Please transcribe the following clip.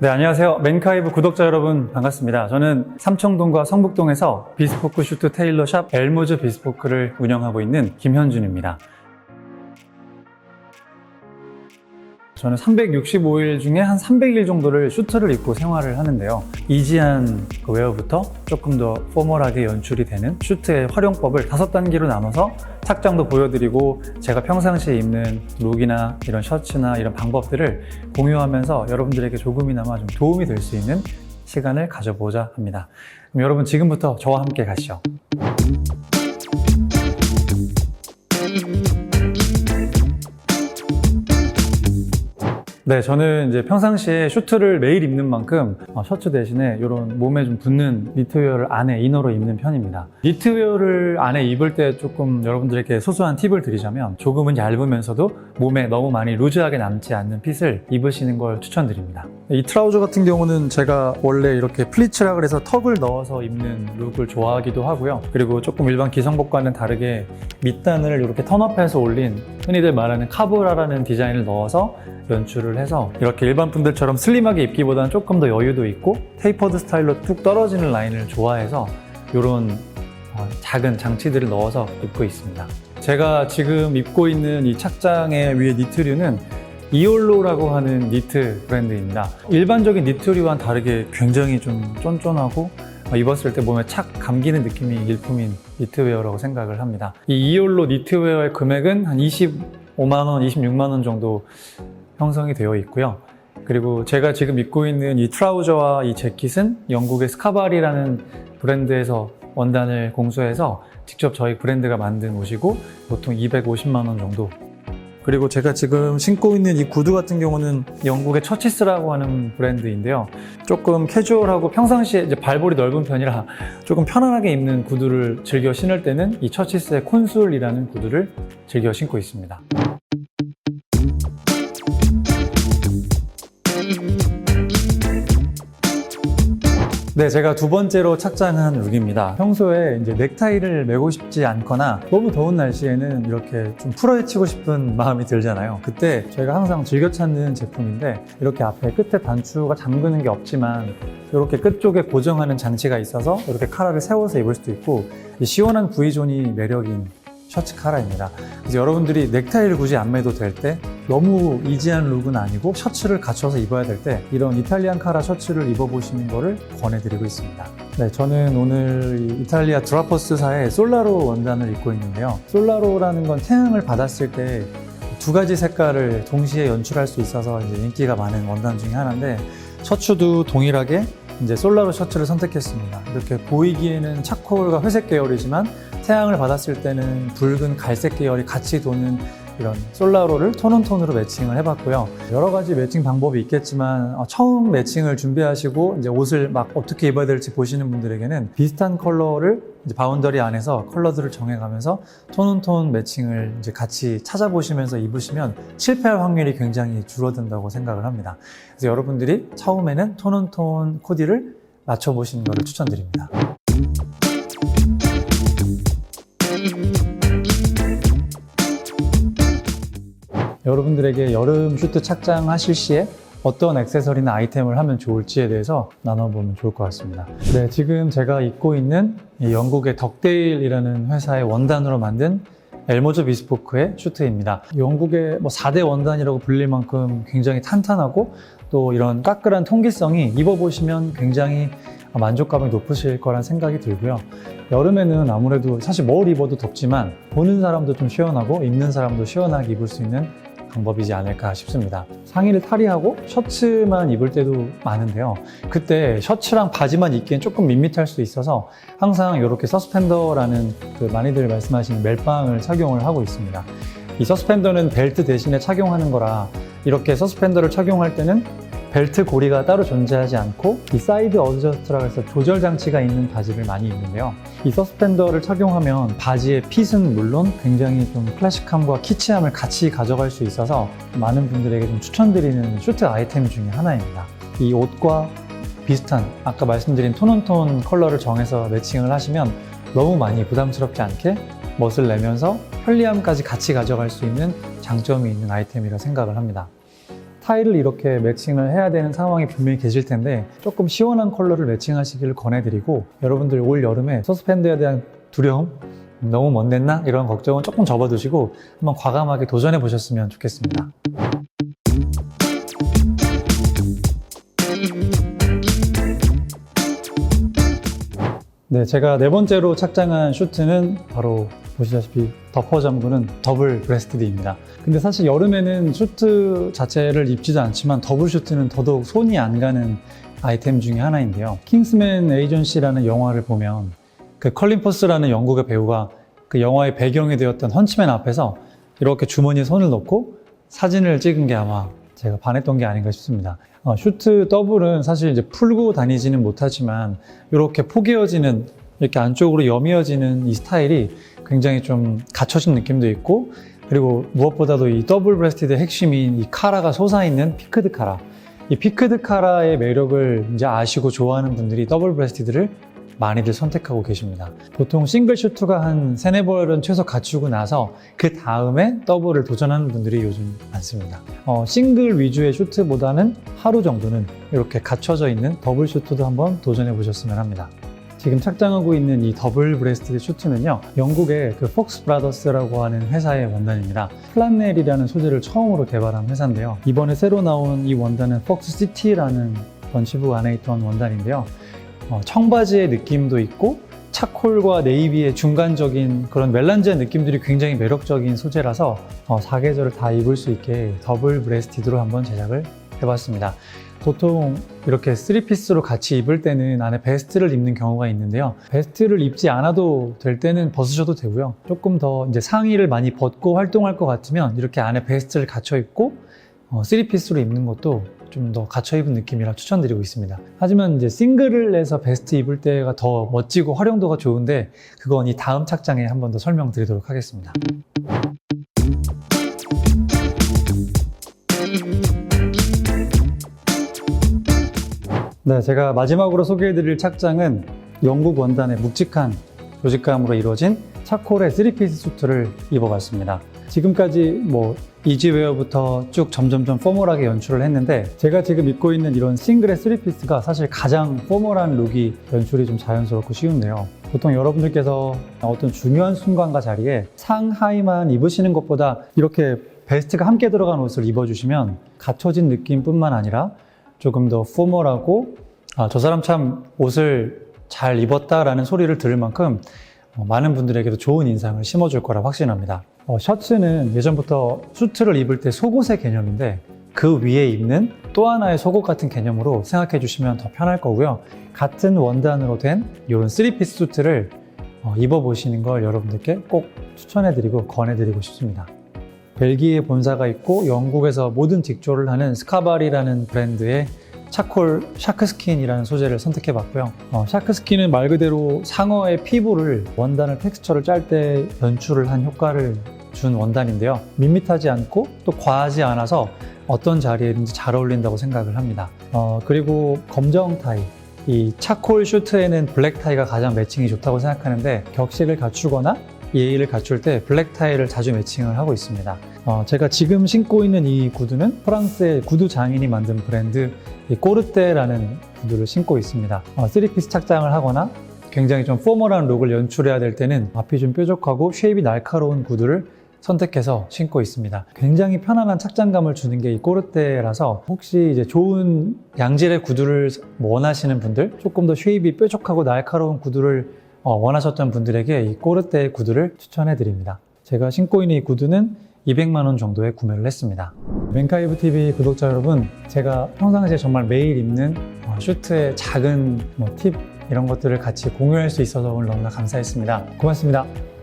네, 안녕하세요. 맨카이브 구독자 여러분 반갑습니다. 저는 삼청동과 성북동에서 비스포크 슈트 테일러 샵 엘모즈 비스포크를 운영하고 있는 김현준입니다. 저는 365일 중에 한 300일 정도를 슈트를 입고 생활을 하는데요. 이지한 그 웨어부터 조금 더 포멀하게 연출이 되는 슈트의 활용법을 다섯 단계로 나눠서 착장도 보여드리고 제가 평상시에 입는 룩이나 이런 셔츠나 이런 방법들을 공유하면서 여러분들에게 조금이나마 좀 도움이 될 수 있는 시간을 가져보자 합니다. 그럼 여러분 지금부터 저와 함께 가시죠. 네, 저는 이제 평상시에 슈트를 매일 입는 만큼 어, 셔츠 대신에 이런 몸에 좀 붙는 니트웨어를 안에 이너로 입는 편입니다. 니트웨어를 안에 입을 때 조금 여러분들에게 소소한 팁을 드리자면 조금은 얇으면서도 몸에 너무 많이 루즈하게 남지 않는 핏을 입으시는 걸 추천드립니다. 이 트라우저 같은 경우는 제가 원래 이렇게 플리츠라 그래서 턱을 넣어서 입는 룩을 좋아하기도 하고요. 그리고 조금 일반 기성복과는 다르게 밑단을 이렇게 턴업해서 올린 흔히들 말하는 카브라라는 디자인을 넣어서 연출을 해서 이렇게 일반 분들처럼 슬림하게 입기보다는 조금 더 여유도 있고 테이퍼드 스타일로 뚝 떨어지는 라인을 좋아해서 이런 어, 작은 장치들을 넣어서 입고 있습니다. 제가 지금 입고 있는 이 착장의 위에 니트류는 이올로라고 하는 니트 브랜드입니다. 일반적인 니트류와는 다르게 굉장히 좀 쫀쫀하고 어, 입었을 때 몸에 착 감기는 느낌이 일품인 니트웨어라고 생각을 합니다. 이 이올로 니트웨어의 금액은 한 25만 원, 26만 원 정도 형성이 되어 있고요. 그리고 제가 지금 입고 있는 이 트라우저와 이 재킷은 영국의 스카바리라는 브랜드에서 원단을 공수해서 직접 저희 브랜드가 만든 옷이고 보통 250만 원 정도. 그리고 제가 지금 신고 있는 이 구두 같은 경우는 영국의 처치스라고 하는 브랜드인데요. 조금 캐주얼하고 평상시에 이제 발볼이 넓은 편이라 조금 편안하게 입는 구두를 즐겨 신을 때는 이 처치스의 콘술이라는 구두를 즐겨 신고 있습니다. 네, 제가 두 번째로 착장한 룩입니다. 평소에 이제 넥타이를 매고 싶지 않거나 너무 더운 날씨에는 이렇게 좀 풀어헤치고 싶은 마음이 들잖아요. 그때 저희가 항상 즐겨 찾는 제품인데 이렇게 앞에 끝에 단추가 잠그는 게 없지만 이렇게 끝 쪽에 고정하는 장치가 있어서 이렇게 카라를 세워서 입을 수도 있고 이 시원한 V존이 매력인 셔츠 카라입니다. 그래서 여러분들이 넥타이를 굳이 안 매도 될 때 너무 이지한 룩은 아니고 셔츠를 갖춰서 입어야 될 때 이런 이탈리안 카라 셔츠를 입어보시는 것을 권해드리고 있습니다. 네, 저는 오늘 이 이탈리아 드라퍼스사의 솔라로 원단을 입고 있는데요. 솔라로라는 건 태양을 받았을 때 두 가지 색깔을 동시에 연출할 수 있어서 인기가 많은 원단 중에 하나인데 셔츠도 동일하게 이제 솔라로 셔츠를 선택했습니다. 이렇게 보이기에는 차콜과 회색 계열이지만 태양을 받았을 때는 붉은 갈색 계열이 같이 도는 이런 솔라로를 톤온톤으로 매칭을 해봤고요. 여러 가지 매칭 방법이 있겠지만 어, 처음 매칭을 준비하시고 이제 옷을 막 어떻게 입어야 될지 보시는 분들에게는 비슷한 컬러를 바운더리 안에서 컬러들을 정해가면서 톤온톤 매칭을 이제 같이 찾아보시면서 입으시면 실패할 확률이 굉장히 줄어든다고 생각을 합니다. 그래서 여러분들이 처음에는 톤온톤 코디를 맞춰보시는 것을 추천드립니다. 여러분들에게 여름 슈트 착장하실 시에 어떤 액세서리나 아이템을 하면 좋을지에 대해서 나눠보면 좋을 것 같습니다. 네, 지금 제가 입고 있는 이 영국의 덕데일이라는 회사의 원단으로 만든 엘모즈 비스포크의 슈트입니다. 영국의 뭐 4대 원단이라고 불릴 만큼 굉장히 탄탄하고 또 이런 까끌한 통기성이 입어보시면 굉장히 만족감이 높으실 거란 생각이 들고요. 여름에는 아무래도 사실 뭘 입어도 덥지만 보는 사람도 좀 시원하고 입는 사람도 시원하게 입을 수 있는 방법이지 않을까 싶습니다. 상의를 탈의하고 셔츠만 입을 때도 많은데요. 그때 셔츠랑 바지만 입기엔 조금 밋밋할 수 있어서 항상 이렇게 서스펜더라는 그 많이들 말씀하시는 멜빵을 착용을 하고 있습니다. 이 서스펜더는 벨트 대신에 착용하는 거라 이렇게 서스펜더를 착용할 때는 벨트 고리가 따로 존재하지 않고 이 사이드 어드저스트라고 해서 조절 장치가 있는 바지를 많이 입는데요. 이 서스펜더를 착용하면 바지의 핏은 물론 굉장히 좀 클래식함과 키치함을 같이 가져갈 수 있어서 많은 분들에게 좀 추천드리는 슈트 아이템 중에 하나입니다. 이 옷과 비슷한 아까 말씀드린 톤온톤 컬러를 정해서 매칭을 하시면 너무 많이 부담스럽지 않게 멋을 내면서 편리함까지 같이 가져갈 수 있는 장점이 있는 아이템이라 생각을 합니다. 타일을 이렇게 매칭을 해야 되는 상황이 분명히 계실 텐데 조금 시원한 컬러를 매칭하시기를 권해드리고 여러분들 올 여름에 서스펜드에 대한 두려움 너무 멋냈나 이런 걱정은 조금 접어두시고 한번 과감하게 도전해 보셨으면 좋겠습니다. 네, 제가 네 번째로 착장한 슈트는 바로 보시다시피 덮어 잠그는 더블 브레스트드입니다. 근데 사실 여름에는 슈트 자체를 입지도 않지만 더블 슈트는 더더욱 손이 안 가는 아이템 중에 하나인데요. 킹스맨 에이전시라는 영화를 보면 그 컬린 퍼스라는 영국의 배우가 그 영화의 배경이 되었던 헌치맨 앞에서 이렇게 주머니에 손을 넣고 사진을 찍은 게 아마 제가 반했던 게 아닌가 싶습니다. 어, 슈트 더블은 사실 이제 풀고 다니지는 못하지만 이렇게 포개어지는 이렇게 안쪽으로 여미어지는 이 스타일이 굉장히 좀 갖춰진 느낌도 있고 그리고 무엇보다도 이 더블 브레스티드의 핵심인 이 카라가 솟아있는 피크드 카라 이 피크드 카라의 매력을 이제 아시고 좋아하는 분들이 더블 브레스티드를 많이들 선택하고 계십니다. 보통 싱글 슈트가 한 세네 벌은 최소 갖추고 나서 그 다음에 더블을 도전하는 분들이 요즘 많습니다. 어, 싱글 위주의 슈트보다는 하루 정도는 이렇게 갖춰져 있는 더블 슈트도 한번 도전해 보셨으면 합니다. 지금 착장하고 있는 이 더블 브레스트 슈트는요, 영국의 그 폭스 브라더스라고 하는 회사의 원단입니다. 플란넬이라는 소재를 처음으로 개발한 회사인데요. 이번에 새로 나온 이 원단은 폭스 시티라는 번치북 안에 있던 원단인데요. 어, 청바지의 느낌도 있고 차콜과 네이비의 중간적인 그런 멜란지한 느낌들이 굉장히 매력적인 소재라서 어, 사계절을 다 입을 수 있게 더블 브레스티드로 한번 제작을 해봤습니다. 보통 이렇게 3피스로 같이 입을 때는 안에 베스트를 입는 경우가 있는데요. 베스트를 입지 않아도 될 때는 벗으셔도 되고요. 조금 더 이제 상의를 많이 벗고 활동할 것 같으면 이렇게 안에 베스트를 갖춰 입고 어, 3피스로 입는 것도 좀 더 갖춰 입은 느낌이라 추천드리고 있습니다. 하지만 이제 싱글을 내서 베스트 입을 때가 더 멋지고 활용도가 좋은데 그건 이 다음 착장에 한 번 더 설명드리도록 하겠습니다. 네, 제가 마지막으로 소개해드릴 착장은 영국 원단의 묵직한 조직감으로 이루어진 차콜의 3피스 수트를 입어봤습니다. 지금까지 뭐 이지웨어부터 쭉 점점점 포멀하게 연출을 했는데 제가 지금 입고 있는 이런 싱글의 3피스가 사실 가장 포멀한 룩이 연출이 좀 자연스럽고 쉬운데요. 보통 여러분들께서 어떤 중요한 순간과 자리에 상하의만 입으시는 것보다 이렇게 베스트가 함께 들어간 옷을 입어주시면 갖춰진 느낌뿐만 아니라 조금 더 포멀하고 아, 저 사람 참 옷을 잘 입었다라는 소리를 들을 만큼 어, 많은 분들에게도 좋은 인상을 심어줄 거라 확신합니다. 어, 셔츠는 예전부터 수트를 입을 때 속옷의 개념인데 그 위에 입는 또 하나의 속옷 같은 개념으로 생각해 주시면 더 편할 거고요. 같은 원단으로 된 이런 3피스 수트를 어, 입어보시는 걸 여러분들께 꼭 추천해드리고 권해드리고 싶습니다. 벨기에 본사가 있고 영국에서 모든 직조를 하는 스카발이라는 브랜드의 차콜 샤크스킨이라는 소재를 선택해 봤고요. 어, 샤크스킨은 말 그대로 상어의 피부를 원단을 텍스처를 짤 때 연출을 한 효과를 준 원단인데요. 밋밋하지 않고 또 과하지 않아서 어떤 자리에든지 잘 어울린다고 생각을 합니다. 어, 그리고 검정 타이. 이 차콜 슈트에는 블랙 타이가 가장 매칭이 좋다고 생각하는데 격식을 갖추거나 예의를 갖출 때 블랙 타이를 자주 매칭을 하고 있습니다. 어, 제가 지금 신고 있는 이 구두는 프랑스의 구두 장인이 만든 브랜드 이 꼬르테라는 구두를 신고 있습니다. 어, 3피스 착장을 하거나 굉장히 좀 포멀한 룩을 연출해야 될 때는 앞이 좀 뾰족하고 쉐입이 날카로운 구두를 선택해서 신고 있습니다. 굉장히 편안한 착장감을 주는 게 이 꼬르테라서 혹시 이제 좋은 양질의 구두를 원하시는 분들, 조금 더 쉐입이 뾰족하고 날카로운 구두를 어, 원하셨던 분들에게 이 꼬르테 구두를 추천해 드립니다. 제가 신고 있는 이 구두는 200만 원 정도에 구매를 했습니다. 멘카이브 TV 구독자 여러분, 제가 평상시에 정말 매일 입는 어, 슈트의 작은 뭐 팁 이런 것들을 같이 공유할 수 있어서 오늘 너무나 감사했습니다. 고맙습니다.